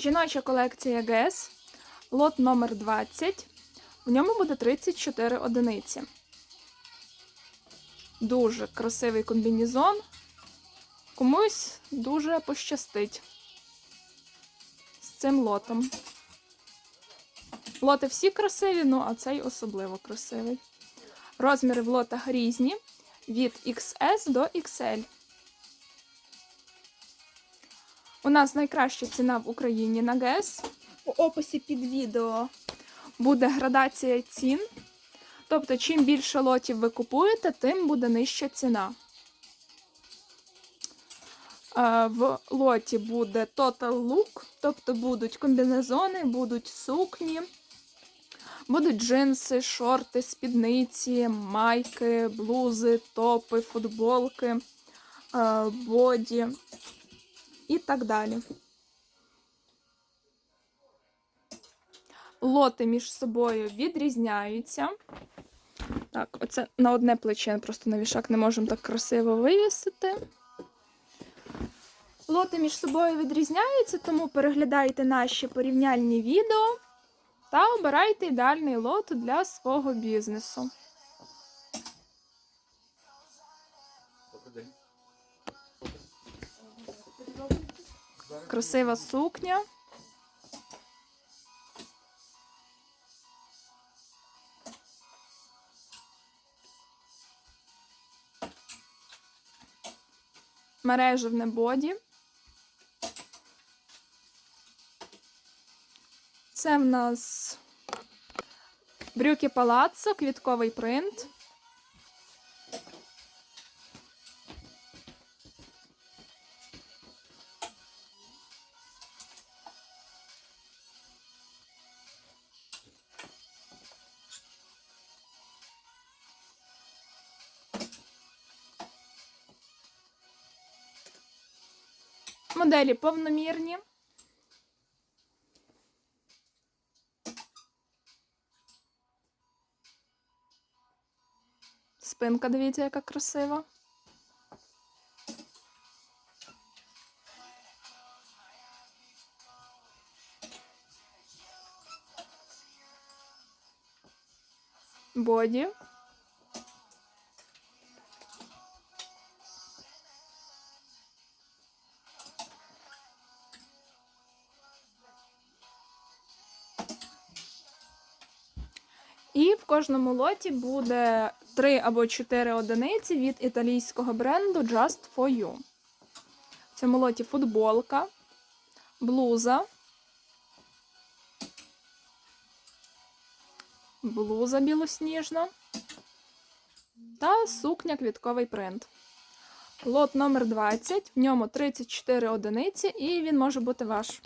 Жіноча колекція ГЕС, лот номер 20. В ньому буде 34 одиниці. Дуже красивий комбінезон. Комусь дуже пощастить з цим лотом. Лоти всі красиві, ну а цей особливо красивий. Розміри в лотах різні від XS до XL. У нас найкраща ціна в Україні на ГЕС. У описі під відео буде градація цін. Тобто, чим більше лотів ви купуєте, тим буде нижча ціна. Е, В лоті буде Total Look, тобто будуть комбінезони, будуть сукні, будуть джинси, шорти, спідниці, майки, блузи, топи, футболки, е, боді і так далі. Лоти між собою відрізняються. Так, оце на одне плече просто на вішак не можемо так красиво вивісити. Лоти між собою відрізняються, тому переглядайте наші порівняльні відео та обирайте ідеальний лот для свого бізнесу. Красива сукня. Мережевне боді. Це в нас брюки палаццо, квітковий принт. Моделі повномірні. Спинка, дивіться, яка красива. Боді. І в кожному лоті буде 3 або 4 одиниці від італійського бренду Just for You. В цьому лоті футболка, блуза, блуза білосніжна та сукня квітковий принт. Лот номер 20, в ньому 34 одиниці, і він може бути ваш.